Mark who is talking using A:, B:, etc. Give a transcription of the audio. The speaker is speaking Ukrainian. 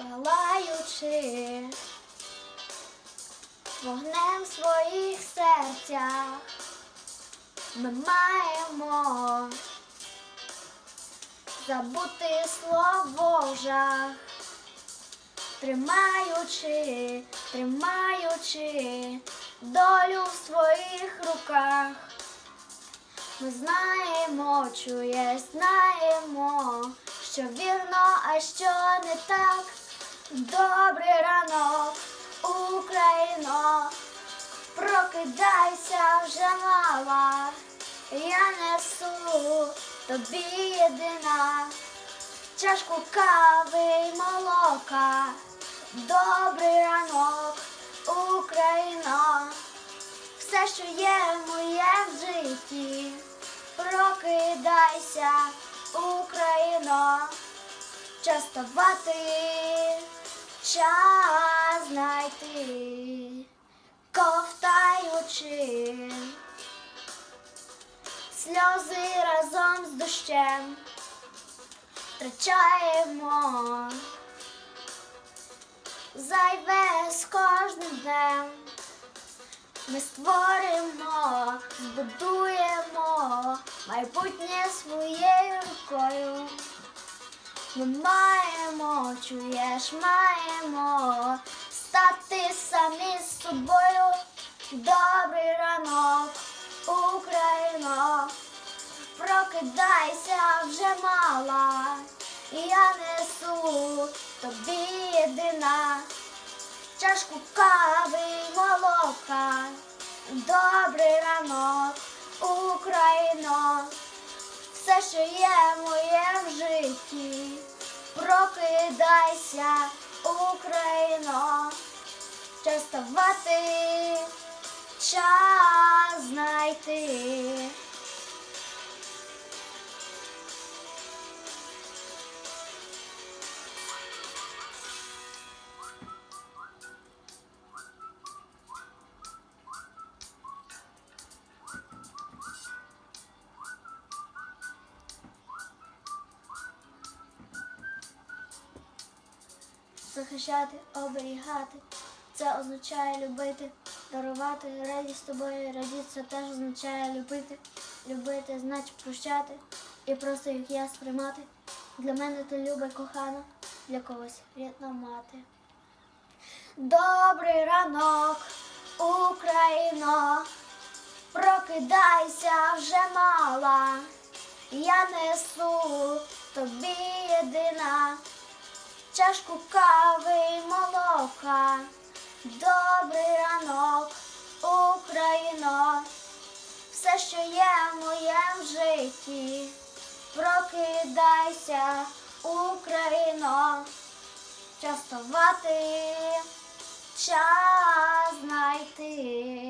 A: очі, вогнем своїх серцях ми маємо забути слово в жах, тримаючи, тримаючи долю в своїх руках. Ми знаємо, чуєш, знаємо, що вірно, а що не так. Добрий ранок, Україно, прокидайся вже мала, я несу тобі єдина, чашку кави й молока. Добрий ранок, Україно, все, що є в житті, прокидайся, Україно, частувати, час знайти, ковтаючи, сльози разом з дощем втрачаємо зайве з кожним днем. Ми створимо, збудуємо майбутнє своєю рукою. Ми маємо, чуєш, маємо стати самі з собою. Добрий ранок, Україно, прокидайся вже мала, я несу тобі єдина чашку кави й молока. Добрий ранок, Україно, все, що є в житті, прокидайся, Україно, частувати, час захищати, оберігати. Це означає любити, дарувати радість тобою, радіти це теж означає любити. Любити значить прощати і просто як я сприймати. Для мене ти люба кохана, для когось рідна мати. Добрий ранок, Україно, прокидайся вже мала, я несу тобі єдина чашку кави й молока. Добрий ранок, Україно, все, що є в моєму житті, прокидайся, Україно, частувати, час знайти.